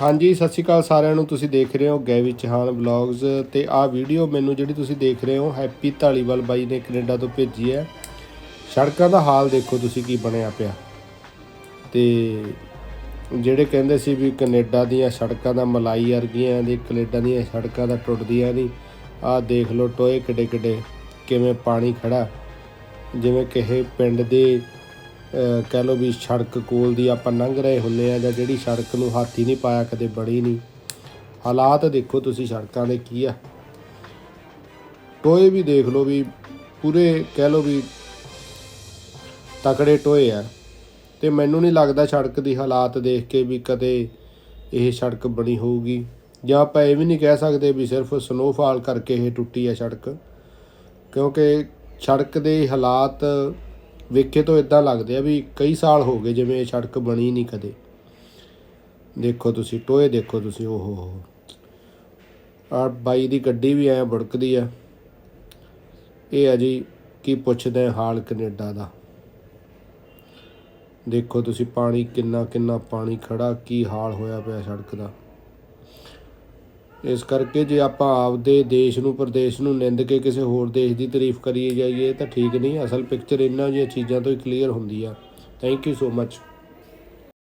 ਹਾਂਜੀ, ਸਤਿ ਸ਼੍ਰੀ ਅਕਾਲ ਸਾਰਿਆਂ ਨੂੰ। ਤੁਸੀਂ ਦੇਖ ਰਹੇ ਹੋ ਗੈਵੀ ਚਹਾਨ ਵਲੌਗਸ ਤੇ ਆਹ ਵੀਡੀਓ ਮੈਨੂੰ ਜਿਹੜੀ ਤੁਸੀਂ ਦੇਖ ਰਹੇ ਹੋ, ਹੈਪੀ ਢਾਲੀਵਾਲ ਬਾਈ ਨੇ ਕੈਨੇਡਾ ਤੋਂ ਭੇਜੀ ਹੈ। ਸੜਕਾਂ ਦਾ ਹਾਲ ਦੇਖੋ ਤੁਸੀਂ ਕੀ ਬਣਿਆ ਪਿਆ। ਤੇ ਜਿਹੜੇ ਕਹਿੰਦੇ ਸੀ ਵੀ ਕੈਨੇਡਾ ਦੀਆਂ ਸੜਕਾਂ ਦਾ ਮਲਾਈ ਵਰਗੀਆਂ ਦੀ, ਕੈਨੇਡਾ ਦੀਆਂ ਸੜਕਾਂ ਦਾ ਟੁੱਟਦੀਆਂ ਨਹੀਂ, ਆਹ ਦੇਖ ਲਓ ਟੋਏ ਕਿੱਡੇ ਕਿੱਡੇ ਕਿਵੇਂ ਪਾਣੀ ਖੜਾ ਜਿਵੇਂ ਕਿਸੇ ਪਿੰਡ ਦੇ ਕਹਿ ਲਓ ਵੀ ਸੜਕ ਕੋਲ ਦੀ ਆਪਾਂ ਲੰਘ ਰਹੇ ਹੁੰਨੇ ਆ ਜਾਂ ਜਿਹੜੀ ਸੜਕ ਨੂੰ ਹਾਥੀ ਨਹੀਂ ਪਾਇਆ ਕਦੇ ਬਣੀ ਨਹੀਂ। ਹਾਲਾਤ ਦੇਖੋ ਤੁਸੀਂ ਸੜਕਾਂ ਦੇ ਕੀ ਆ। ਟੋਏ ਵੀ ਦੇਖ ਲਓ ਵੀ ਪੂਰੇ ਕਹਿ ਲਓ ਵੀ ਤਕੜੇ ਟੋਏ ਆ। ਤੇ ਮੈਨੂੰ ਨਹੀਂ ਲੱਗਦਾ ਸੜਕ ਦੀ ਹਾਲਾਤ ਦੇਖ ਕੇ ਵੀ ਕਦੇ ਇਹ ਸੜਕ ਬਣੀ ਹੋਊਗੀ। ਜਾਂ ਆਪਾਂ ਇਹ ਵੀ ਨਹੀਂ ਕਹਿ ਸਕਦੇ ਵੀ ਸਿਰਫ ਸਨੋਫਾਲ ਕਰਕੇ ਇਹ ਟੁੱਟੀ ਆ ਸੜਕ। ਕਿਉਂਕਿ ਸੜਕ ਦੇ ਹਾਲਾਤ ਵੇਖੇ ਤੋਂ ਇਦਾਂ ਲੱਗਦੇ ਆ ਵੀ ਕਈ ਸਾਲ ਹੋ ਗਏ ਜਿਵੇਂ ਇਹ ਸੜਕ ਬਣੀ ਨਹੀਂ ਕਦੇ। ਦੇਖੋ ਤੁਸੀਂ ਟੋਏ, ਦੇਖੋ ਤੁਸੀਂ ਓਹੋ ਹੋ ਆ ਬਾਈ ਦੀ ਗੱਡੀ ਵੀ ਐ ਬੜਕਦੀ ਆ। ਇਹ ਆ ਜੀ, ਕੀ ਪੁੱਛਦੇ ਹਾਲ ਕੈਨੇਡਾ ਦਾ। ਦੇਖੋ ਤੁਸੀਂ ਪਾਣੀ ਕਿੰਨਾ ਕਿੰਨਾ ਪਾਣੀ ਖੜਾ, ਕੀ ਹਾਲ ਹੋਇਆ ਪਿਆ ਸੜਕ ਦਾ। ਇਸ ਕਰਕੇ ਜੇ ਆਪਾਂ ਆਪਦੇ ਦੇਸ਼ ਨੂੰ, ਪ੍ਰਦੇਸ਼ ਨੂੰ ਨਿੰਦ ਕੇ ਕਿਸੇ ਹੋਰ ਦੇਸ਼ ਦੀ ਤਾਰੀਫ ਕਰੀਏ ਜਾਈਏ ਤਾਂ ਠੀਕ ਨਹੀਂ। ਅਸਲ ਪਿਕਚਰ ਇਹਨਾਂ ਜਿਹੀਆਂ ਚੀਜ਼ਾਂ ਤੋਂ ਹੀ ਕਲੀਅਰ ਹੁੰਦੀ ਆ। Thank you so much